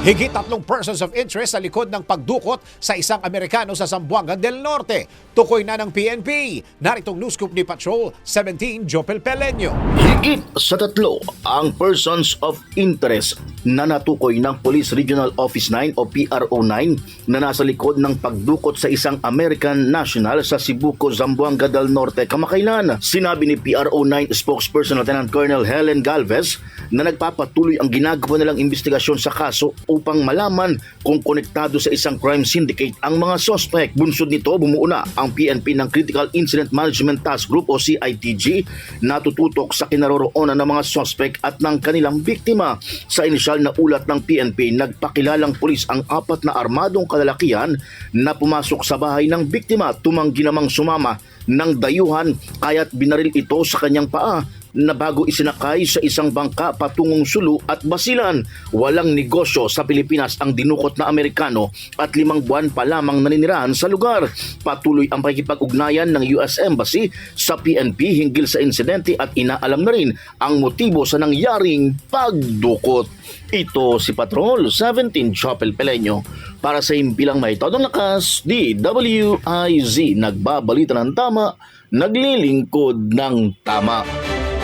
Higit tatlong persons of interest sa likod ng pagdukot sa isang Amerikano sa Zamboanga del Norte. Tukoy na ng PNP. Naritong news scoop ni Patrol 17 Jopel Peleño. Higit sa tatlo ang persons of interest na natukoy ng Police Regional Office 9 o PRO9 na nasa likod ng pagdukot sa isang American national sa Cebuco, Zamboanga del Norte kamakailan. Sinabi ni PRO9 spokesperson Lieutenant Colonel Helen Galvez na nagpapatuloy ang ginagawa nilang investigasyon sa kaso upang malaman kung konektado sa isang crime syndicate ang mga suspect. Bunsod nito, bumuo na ang PNP ng Critical Incident Management Task Group o CITG na tututok sa kinaroroonan ng mga suspect at ng kanilang biktima. Sa inisyal na ulat ng PNP, nagpakilalang pulis ang apat na armadong kalalakihan na pumasok sa bahay ng biktima. Tumanggi namang sumama ng dayuhan kaya't binaril ito sa kanyang paa na bago isinakay sa isang bangka patungong Sulu at Basilan. Walang negosyo sa Pilipinas ang dinukot na Amerikano at limang buwan pa lamang naninirahan sa lugar. Patuloy ang pakikipag-ugnayan ng US Embassy sa PNP hinggil sa insidente at inaalam na rin ang motibo sa nangyaring pagdukot. Ito si Patrol 17 Chopel Peleño para sa impilang may todong lakas DWIZ nagbabalita ng tama naglilingkod ng tama.